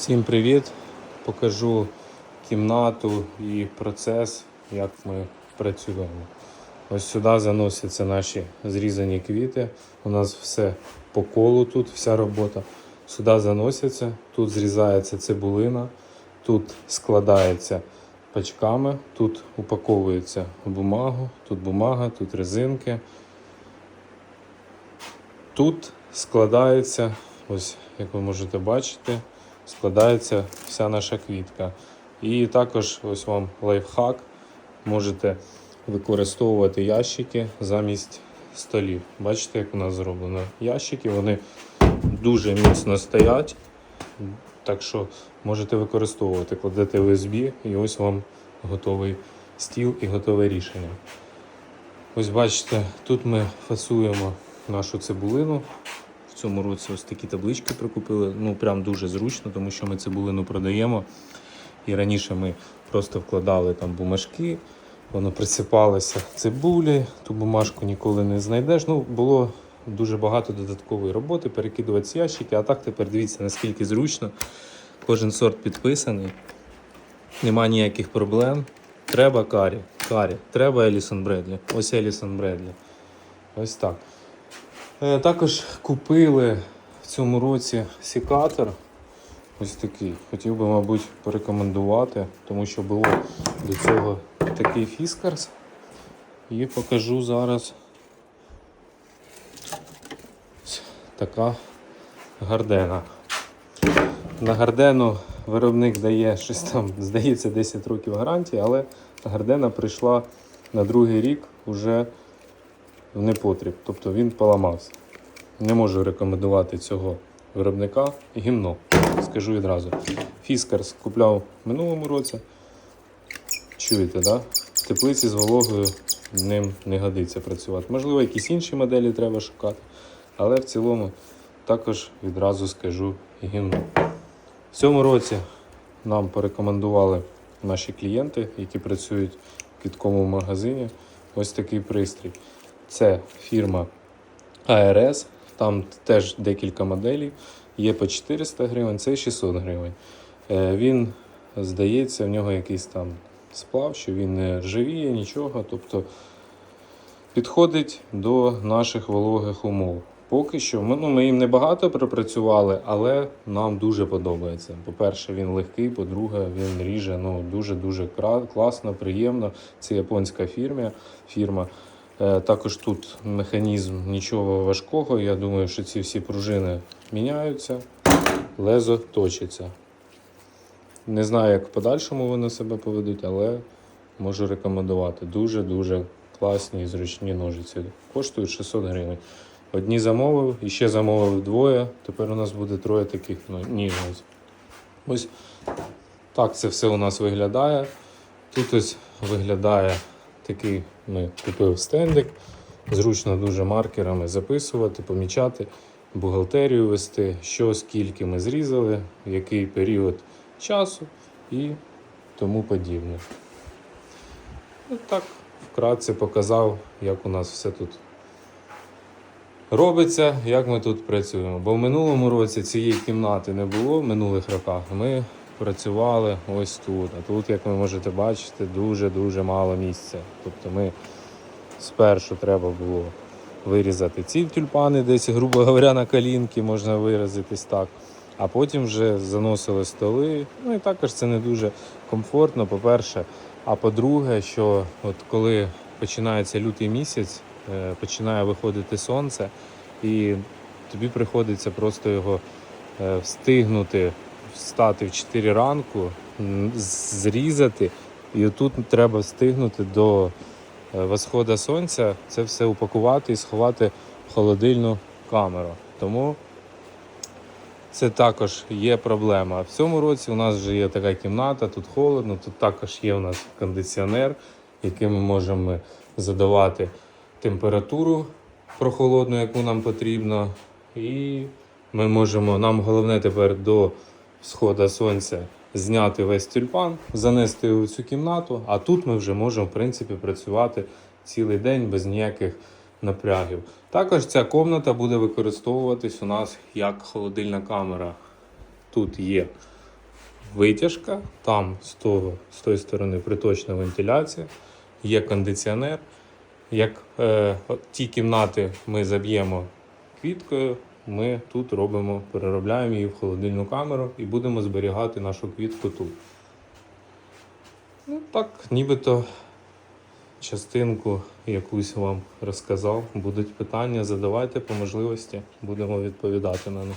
Всім привіт! Покажу кімнату і процес, як ми працюємо. Ось сюди заносяться наші зрізані квіти. У нас все по колу тут, вся робота. Сюди заносяться, тут зрізається цибулина, тут складається пачками, тут упаковується бумагу, тут бумага, тут резинки. Тут складається, ось як ви можете бачити, складається вся наша квітка. І також ось вам лайфхак. Можете використовувати ящики замість столів. Бачите, як у нас зроблено ящики, вони дуже міцно стоять. Так що можете використовувати, кладете USB і ось вам готовий стіл і готове рішення. Ось бачите, тут ми фасуємо нашу цибулину. В цьому році ось такі таблички прикупили. Ну прям дуже зручно, тому що ми цибулину продаємо. І раніше ми просто вкладали там бумажки, воно присипалося цибулі, ту бумажку ніколи не знайдеш. Ну, було дуже багато додаткової роботи, перекидувати ці ящики, а так тепер дивіться, наскільки зручно. Кожен сорт підписаний, нема ніяких проблем. Треба карі, карі, треба Елісон Бредлі. Ось Елісон Бредлі. Ось так. Е, Також купили в цьому році сікатор. Ось такий. Хотів би, мабуть, порекомендувати, тому що було до цього такий фіскарс. І покажу зараз така гардена. На гардену виробник дає щось там, здається, 10 років гарантії, але гардена прийшла на другий рік вже в непотріб, тобто він поламався. Не можу рекомендувати цього виробника. Гімно, скажу відразу. Фіскарс купляв в минулому році. Чуєте, да? В теплиці з вологою ним не годиться працювати. Можливо, якісь інші моделі треба шукати, але в цілому також відразу скажу гімно. В цьому році нам порекомендували наші клієнти, які працюють в квітковому магазині. Ось такий пристрій. Це фірма ARS, там теж декілька моделей. Є по 400 гривень, це 600 гривень. Е, Він, здається, в нього якийсь там сплав, що він не ржавіє, нічого. Тобто підходить до наших вологих умов. Поки що ми, ну, ми їм небагато пропрацювали, але нам дуже подобається. По-перше, він легкий, по-друге, він ріже ну, дуже-дуже класно, приємно. Це японська фірма. фірма. Е, Також тут механізм нічого важкого. Я думаю, що ці всі пружини міняються, лезо точиться. Не знаю, як в подальшому вони себе поведуть, але можу рекомендувати. Дуже-дуже класні і зручні ножиці. Коштують 600 гривень. Одні замовив, і ще замовив двоє. Тепер у нас буде троє таких ну, ніжниць. Ось так це все у нас виглядає. Тут ось виглядає такий, ми купив стендик. Зручно дуже маркерами записувати, помічати, бухгалтерію вести, що скільки ми зрізали, який період часу і тому подібне. Ну, так, вкратце показав, як у нас все тут робиться, як ми тут працюємо. Бо в минулому році цієї кімнати не було, в минулих роках ми працювали ось тут. А тут, як ви можете бачити, дуже-дуже мало місця. Тобто ми спершу треба було вирізати ці тюльпани, десь, грубо говоря, на колінки можна виразитись так. А потім вже заносили столи. Ну і також це не дуже комфортно, по-перше. А по-друге, що от коли починається лютий місяць, е, починає виходити сонце, і тобі приходиться просто його е, встигнути встати в 4 ранку, зрізати, і отут треба встигнути до е, восходу сонця це все упакувати і сховати в холодильну камеру. Тому це також є проблема. В цьому році у нас вже є така кімната, тут холодно, тут також є у нас кондиціонер, яким ми можемо задавати температуру прохолодну, яку нам потрібно. І ми можемо, нам головне тепер до сходу сонця зняти весь тюльпан, занести у цю кімнату, а тут ми вже можемо в принципі працювати цілий день без ніяких напрягів. Також ця комната буде використовуватись у нас як холодильна камера. Тут є витяжка, там з, того, з тої сторони приточна вентиляція, є кондиціонер. Як е, ті кімнати ми заб'ємо квіткою, ми тут робимо, переробляємо її в холодильну камеру і будемо зберігати нашу квітку тут. Ну так, нібито частинку якусь вам розказав. Будуть питання, задавайте по можливості, будемо відповідати на них.